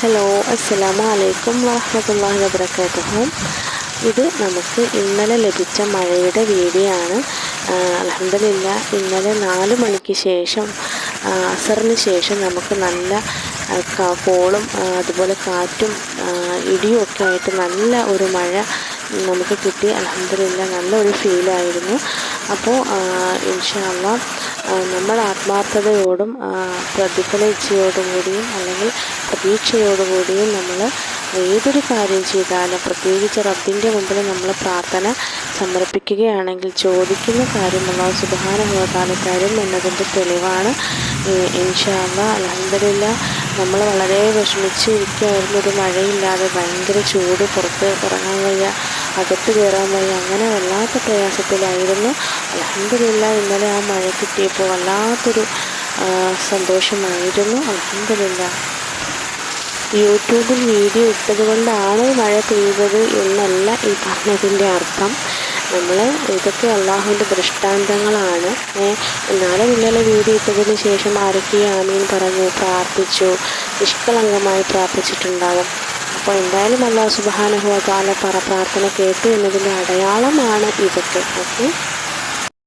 Hello അസ്സലാമു അലൈക്കും വറഹമത്തല്ലാഹി വബറകാതുഹു. ഇത് നമുക്ക് ഇന്നലെ ലഭിച്ച മഴയുടെ വീഡിയോ ആണ്. അലഹമില്ല ഇന്നലെ നാല് മണിക്ക് ശേഷം അസറിന് ശേഷം നമുക്ക് നല്ല കോളും അതുപോലെ കാറ്റും ഇടിയും ഒക്കെ ആയിട്ട് നല്ല ഒരു മഴ നമുക്ക് കിട്ടി. അലഹമില്ല നല്ലൊരു ഫീലായിരുന്നു അപ്പോൾ ഇൻഷാല്ല നമ്മൾ ആത്മാർത്ഥതയോടും പ്രതിഫലിച്ചയോടും കൂടിയും അല്ലെങ്കിൽ പ്രതീക്ഷയോടുകൂടിയും നമ്മൾ ഏതൊരു കാര്യം ചെയ്താലും പ്രത്യേകിച്ച് റബ്ബിന്റെ മുമ്പിൽ നമ്മൾ പ്രാർത്ഥന സമർപ്പിക്കുകയാണെങ്കിൽ ചോദിക്കുന്ന കാര്യം അള്ളാഹു സുബാനുഭവത്താൽ തരും എന്നതിന്റെ തെളിവാണ്. ഇൻഷാല്ല അലഹമില്ല നമ്മൾ വളരെ വിഷമിച്ച് ഇരിക്കുകയായിരുന്നു ഒരു മഴയില്ലാതെ ഭയങ്കര ചൂട് പുറത്ത് ഇറങ്ങാൻ വയ്യ. അകത്ത് കയറാൻ വയ്യ. അങ്ങനെ വല്ലാത്ത പ്രയാസത്തിലായിരുന്നു. അലഹമില്ല ഇന്നലെ ആ മഴ കിട്ടിയപ്പോൾ വല്ലാത്തൊരു സന്തോഷമായിരുന്നു. അലഹമില്ല യൂട്യൂബിൽ വീഡിയോ ഇട്ടത് കൊണ്ടാണ് മഴ പെയ്തത് എന്നല്ല ഈ പറഞ്ഞതിന്റെ അർത്ഥം. നമ്മൾ ഇതൊക്കെ അള്ളാഹുവിന്റെ ദൃഷ്ടാന്തങ്ങളാണ്. എന്നാലും ഇന്നലെ വീഡിയോ ഇട്ടതിന് ശേഷം ആരൊക്കെ ആമീൻ പറഞ്ഞു പ്രാർത്ഥിച്ചു നിഷ്കളങ്കമായി പ്രാർത്ഥിച്ചിട്ടുണ്ടാകും. അപ്പോൾ എന്തായാലും അള്ളാഹു സുബാനുഭവ കാല പറ പ്രാർത്ഥന കേട്ടു എന്നതിന്റെ അടയാളമാണ് ഇതൊക്കെ. ഓക്കെ?